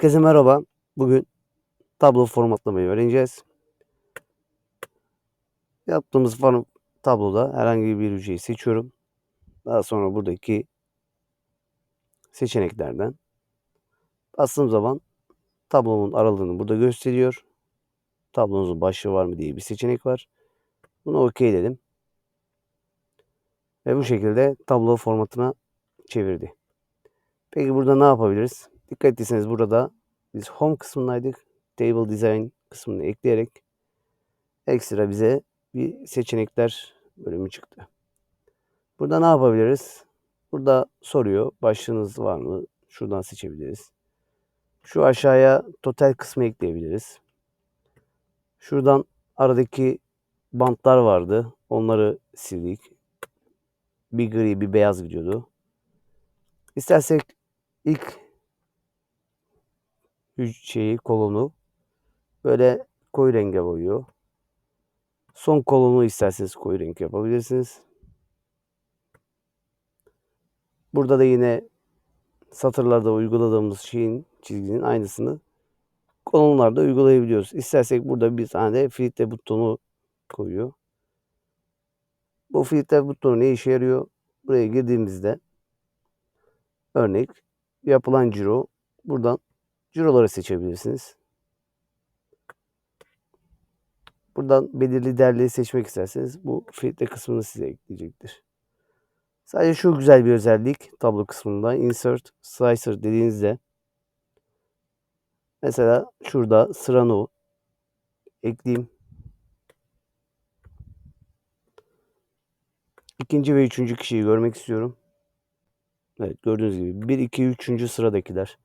Herkese merhaba. Bugün tablo formatlamayı öğreneceğiz. Yaptığımız form tabloda herhangi bir hücreyi seçiyorum. Daha sonra buradaki seçeneklerden bastığım zaman tablomun aralığını burada gösteriyor. Tablonuzun başlığı var mı diye bir seçenek var. Bunu OK dedim. Ve bu şekilde tablo formatına çevirdi. Peki burada ne yapabiliriz? Dikkat ettiyseniz burada biz Home kısmındaydık. Table Design kısmını ekleyerek ekstra bize bir seçenekler bölümü çıktı. Burada ne yapabiliriz? Burada soruyor. Başlığınız var mı? Şuradan seçebiliriz. Şu aşağıya total kısmı ekleyebiliriz. Şuradan aradaki bantlar vardı. Onları sildik. Bir gri bir beyaz gidiyordu. İstersek ilk şeyi kolonu böyle koyu renge boyuyor. Son kolonu isterseniz koyu renk yapabilirsiniz. Burada da yine satırlarda uyguladığımız şeyin çizginin aynısını kolonlarda uygulayabiliyoruz. İstersek burada bir tane de filtre butonu koyuyor. Bu filtre butonu ne işe yarıyor? Buraya girdiğimizde örnek yapılan ciro buradan ciroları seçebilirsiniz. Buradan belirli değerleri seçmek isterseniz bu filtre kısmını size ekleyecektir. Sadece şu güzel bir özellik tablo kısmında insert slicer dediğinizde mesela şurada sıra no ekleyeyim. İkinci ve üçüncü kişiyi görmek istiyorum. Evet gördüğünüz gibi 1, 2, 3. sıradakiler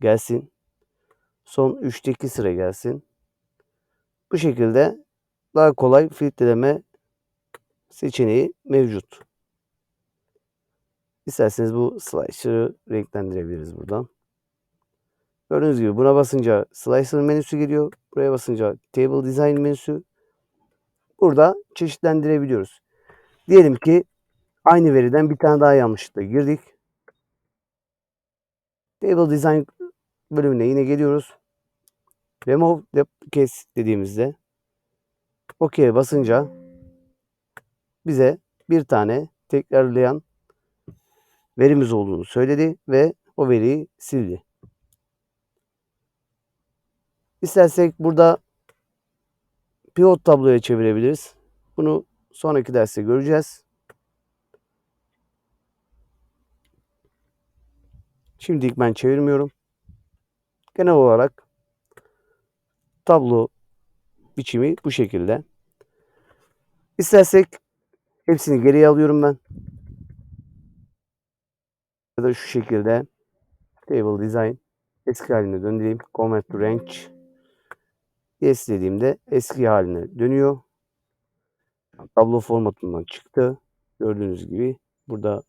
gelsin. Son 3'teki sıra gelsin. Bu şekilde daha kolay filtreleme seçeneği mevcut. İsterseniz bu slicer'ı renklendirebiliriz buradan. Gördüğünüz gibi buna basınca slicer menüsü geliyor. Buraya basınca table design menüsü. Burada çeşitlendirebiliyoruz. Diyelim ki aynı veriden bir tane daha yanlışlıkla girdik. Table design bölümüne yine geliyoruz. Remove kes dediğimizde OK'ye basınca bize bir tane tekrarlayan verimiz olduğunu söyledi ve o veriyi sildi. İstersek burada pivot tabloya çevirebiliriz. Bunu sonraki derste göreceğiz. Şimdilik ben çevirmiyorum. Genel olarak tablo biçimi bu şekilde. İstersek hepsini geriye alıyorum ben. Ya da şu şekilde table design eski haline döndüreyim. Command to range yes dediğimde eski haline dönüyor. Tablo formatından çıktı. Gördüğünüz gibi burada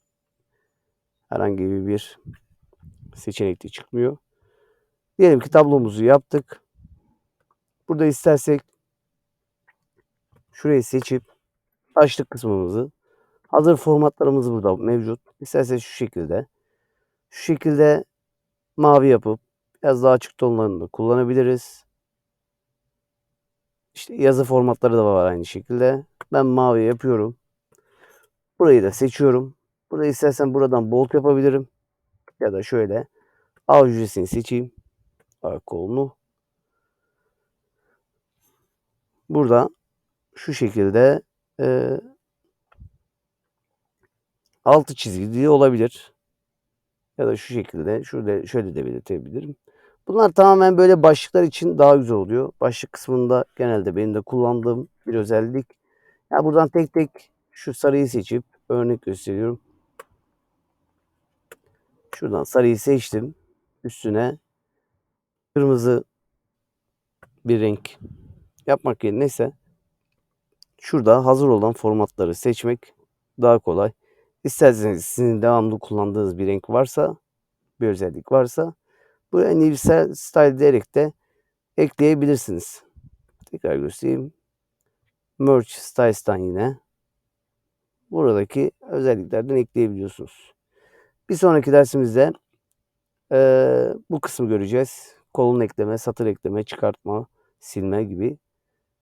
herhangi bir seçenek de çıkmıyor. Diyelim ki tablomuzu yaptık. Burada istersek şurayı seçip başlık kısmımızı hazır formatlarımız burada mevcut. İsterseniz şu şekilde şu şekilde mavi yapıp biraz daha açık tonlarını da kullanabiliriz. İşte yazı formatları da var aynı şekilde. Ben mavi yapıyorum. Burayı da seçiyorum. Burada istersen buradan bold yapabilirim. Ya da şöyle A hücresini seçeyim. A kolunu. Burada şu şekilde e, altı çizgili olabilir. Ya da şu şekilde şurada şöyle de belirtebilirim. Bunlar tamamen böyle başlıklar için daha güzel oluyor. Başlık kısmında genelde benim de kullandığım bir özellik. Ya buradan tek tek şu sarıyı seçip örnek gösteriyorum. Şuradan sarıyı seçtim. Üstüne kırmızı bir renk yapmak yerine ise şurada hazır olan formatları seçmek daha kolay. İsterseniz sizin devamlı kullandığınız bir renk varsa, bir özellik varsa buraya New Style diyerek de ekleyebilirsiniz. Tekrar göstereyim. Merge Styles'tan yine buradaki özelliklerden ekleyebiliyorsunuz. Bir sonraki dersimizde Ee, bu kısmı göreceğiz. Kolon ekleme, satır ekleme, çıkartma, silme gibi